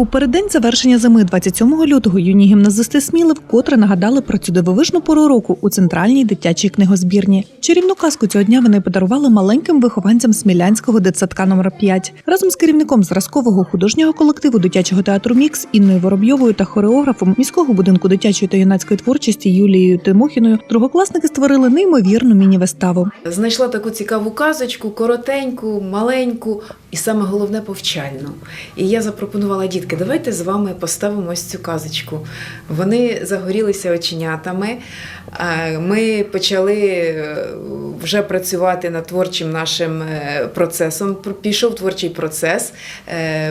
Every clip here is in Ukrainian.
У переддень завершення зими 27 лютого юні гімназисти Сміли вкотре нагадали про цю дивовижну пору року у центральній дитячій книгозбірні. Чарівну казку цього дня вони подарували маленьким вихованцям Смілянського дитсадка номер 5 разом з керівником зразкового художнього колективу дитячого театру Мікс Інною Воробйовою та хореографом міського будинку дитячої та юнацької творчості Юлією Тимохіною. Другокласники створили неймовірну міні-виставу. Знайшла таку цікаву казочку, коротеньку, маленьку і саме головне повчальну. І я запропонувала дітки, давайте з вами поставимо ось цю казочку. Вони загорілися оченятами. Е, Ми почали е, вже працювати над творчим нашим е, процесом. Пішов творчий процес,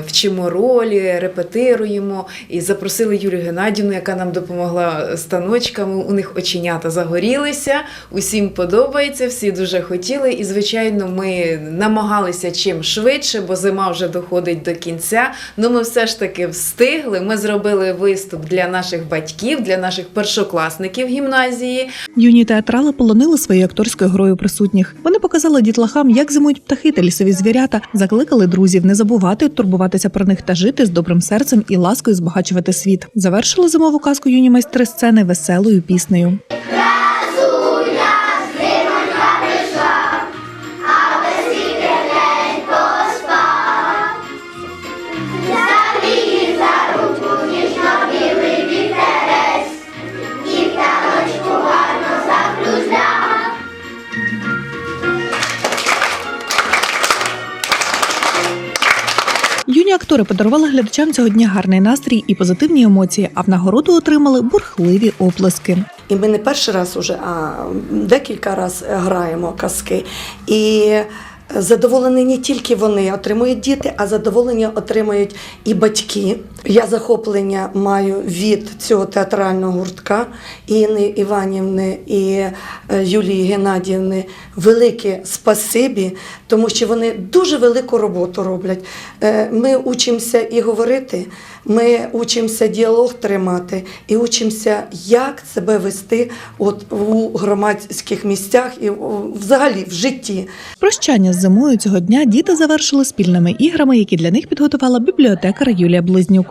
вчимо ролі, репетируємо і запросили Юлію Геннадівну, яка нам допомогла станочками. У них оченята загорілися, усім подобається, всі дуже хотіли. І, звичайно, ми намагалися чим швидше, бо зима вже доходить до кінця. Ну, ми все ж таки встигли. Ми зробили виступ для наших батьків, для наших першокласників гімназії. Юні театрали полонили своєю акторською грою присутніх. Вони показали дітлахам, як зимують птахи та лісові звірята, закликали друзів не забувати турбуватися про них та жити з добрим серцем і ласкою збагачувати світ. Завершили зимову казку юні майстри сцени веселою піснею. Юні актори подарували глядачам цього дня гарний настрій і позитивні емоції, а в нагороду отримали бурхливі оплески. І ми не перший раз уже, а декілька разів граємо казки. І задоволені не тільки вони отримують діти, а задоволення отримують і батьки. Я захоплення маю від цього театрального гуртка Інни Іванівни і е, Юлії Геннадіївни. Велике спасибі, тому що вони дуже велику роботу роблять. Е, Ми учимося і говорити, ми учимося діалог тримати і учимося, як себе вести от у громадських місцях і взагалі в житті. Прощання зимою цього дня діти завершили спільними іграми, які для них підготувала бібліотекар Юлія Близнюк.